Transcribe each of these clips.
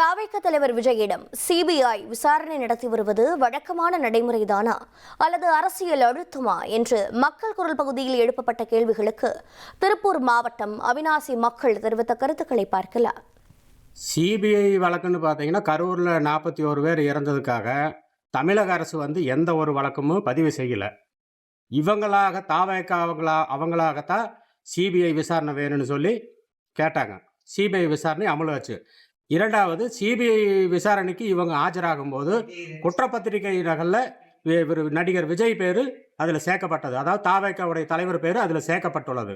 தாவேக தலைவர் விஜயிடம் சிபிஐ விசாரணை நடத்தி வருவது வழக்கமான நடைமுறைதானா? அல்லது அரசியல் அழுத்தமா? என்று மக்கள் குரல் பகுதியில் எழுப்பப்பட்ட கேள்விகளுக்கு திருப்பூர் மாவட்டம் அவினாசி மக்கள் தெரிவித்த கருத்துக்களை பார்க்கலாம். சிபிஐ வழக்குன்னு பார்த்தீங்கன்னா கரூரில் நாற்பத்தி ஒரு பேர் இறந்ததுக்காக தமிழக அரசு வந்து எந்த ஒரு வழக்கமும் பதிவு செய்யலை. இவங்களாக தாவேக்க அவங்களா அவங்களாகத்தான் சிபிஐ விசாரணை வேணும்னு சொல்லி கேட்டாங்க. சிபிஐ விசாரணை அமலாச்சு இரண்டாவது சிபிஐ விசாரணைக்கு இவங்க ஆஜராகும்போது குற்றப்பத்திரிகை நகலில் இவர் நடிகர் விஜய் பேர் அதில் சேர்க்கப்பட்டது. அதாவது தாவேக்காவுடைய தலைவர் பேர் அதில் சேர்க்கப்பட்டுள்ளது.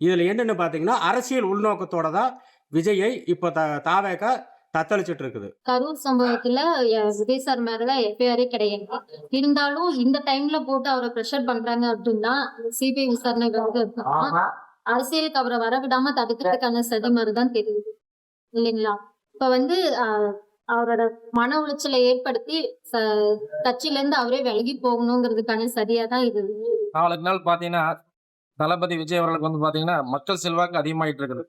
இதில் என்னென்னு பார்த்தீங்கன்னா அரசியல் உள்நோக்கத்தோட தான் விஜயை இப்போ த தாவேக்கா தத்தளிச்சிட்டு இருக்குது கரூர் சம்பவத்துல விஜய் சார் மேல எஃப்ஐஆரே கிடையாது. இருந்தாலும் இந்த டைம்ல போட்டு அவரை ப்ரெஷர் பண்றாங்க அப்படின்னா சிபிஐ விசாரணை வந்து இருக்குன்னா, அரசியலுக்கு அவரை வரவிடாம தடுக்கிறதுக்கான சதி மாதிரிதான் தெரியுது. இல்லைங்களா? இப்ப வந்து அவரோட மன உளைச்சலை ஏற்படுத்தி கட்சியில இருந்து அவரே விலகி போகணுங்கிறதுக்கான சரியா தான் இது. நாளுக்கு நாள் பாத்தீங்கன்னா தளபதி விஜய் அவர்களுக்கு வந்து பாத்தீங்கன்னா மக்கள் செல்வாக்கு அதிகமாயிட்டு இருக்குது.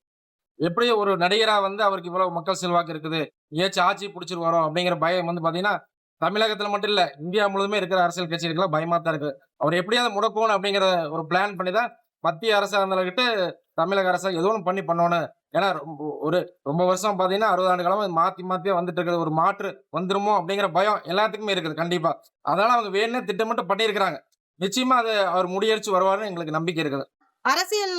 எப்படி ஒரு நடிகரா வந்து அவருக்கு இவ்வளவு மக்கள் செல்வாக்கு இருக்குது. ஏச்சு ஆட்சி பிடிச்சிருவாரோ அப்படிங்கிற பயம் வந்து பாத்தீங்கன்னா தமிழகத்துல மட்டும் இல்ல இந்தியா முழுதுமே இருக்கிற அரசியல் கட்சிகளுக்கெல்லாம் பயமா தான் இருக்கு அவர் எப்படியாவது முடக்கணும் அப்படிங்கிற ஒரு பிளான் பண்ணி தான் மத்திய அரசாங்கத்துக்கிட்ட தமிழக அரசு ஏதோ ஒன்று பண்ணி பண்ணணும். ஏன்னா ரொம்ப- ஒரு ரொம்ப வருஷம் பார்த்தீங்கன்னா அறுபது ஆண்டு காலமாக மாற்றி மாற்றியே வந்துட்டு இருக்குது ஒரு மாற்று வந்துருமோ அப்படிங்கிற பயம் எல்லாத்துக்குமே இருக்குது. கண்டிப்பாக அதனால அவங்க வேணும்னே திட்டமிட்டு பண்ணியிருக்கிறாங்க. நிச்சயமா அது அவர் முடியடிச்சு வருவார்னு எங்களுக்கு நம்பிக்கை இருக்குது. அரசியல்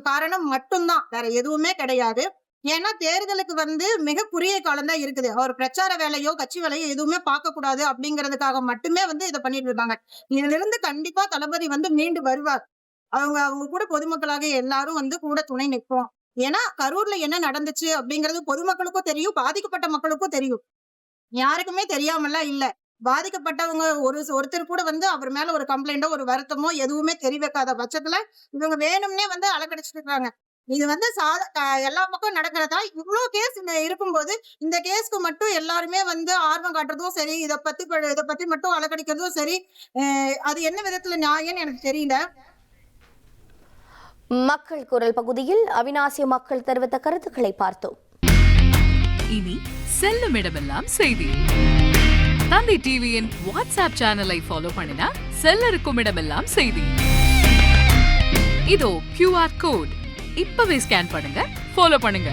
காரணம் மட்டும்தான். வேற எதுவுமே கிடையாது. ஏன்னா தேர்தலுக்கு வந்து மிக குறுகிய காலம் தான் இருக்குது. அவர் பிரச்சார வேலையோ கட்சி வேலையோ எதுவுமே பார்க்க கூடாது அப்படிங்கிறதுக்காக மட்டுமே வந்து இதை பண்ணிட்டு இருக்காங்க. இதுல இருந்து கண்டிப்பா தளபதி வந்து மீண்டு வருவார். அவங்க அவங்க கூட பொதுமக்களாக எல்லாரும் வந்து கூட துணை நிற்போம். ஏன்னா கரூர்ல என்ன நடந்துச்சு அப்படிங்கிறது பொதுமக்களுக்கும் தெரியும் பாதிக்கப்பட்ட மக்களுக்கும் தெரியும். யாருக்குமே தெரியாமலாம் இல்ல. பாதிக்கப்பட்டவங்க ஒரு ஒருத்தர் கூட வந்து அவர் மேல ஒரு கம்ப்ளைண்டோ ஒரு வருத்தமோ எதுவுமே தெரிவிக்காத பட்சத்துல இவங்க வேணும்னே வந்து அலக்கடிச்சிட்டு இருக்காங்க இது வந்து சாத எல்லா பக்கம் நடக்கிறதா? இவ்வளோ கேஸ் இருக்கும்போது இந்த கேஸ்க்கு மட்டும் எல்லாருமே வந்து ஆர்வம் காட்டுறதும் சரி இதை பத்தி இதை பத்தி மட்டும் அலக்கடிக்கிறதும் சரி அஹ் அது என்ன விதத்துல நியாயம்னு எனக்கு தெரியல. மக்கள் குரல் பகுதியில் அவிநாசி மக்கள் தெரிவித்த கருத்துக்களை பார்த்தோம். இனி செல்லும் இடமெல்லாம் செய்தி. தந்தை டிவியின் வாட்ஸ்அப் சேனலை ஃபாலோ பண்ணினா செல்ல இருக்கும் இடமெல்லாம் செய்தி. இதோ கியூஆர் கோட் இப்பவே ஸ்கேன் பண்ணுங்க ஃபாலோ பண்ணுங்க.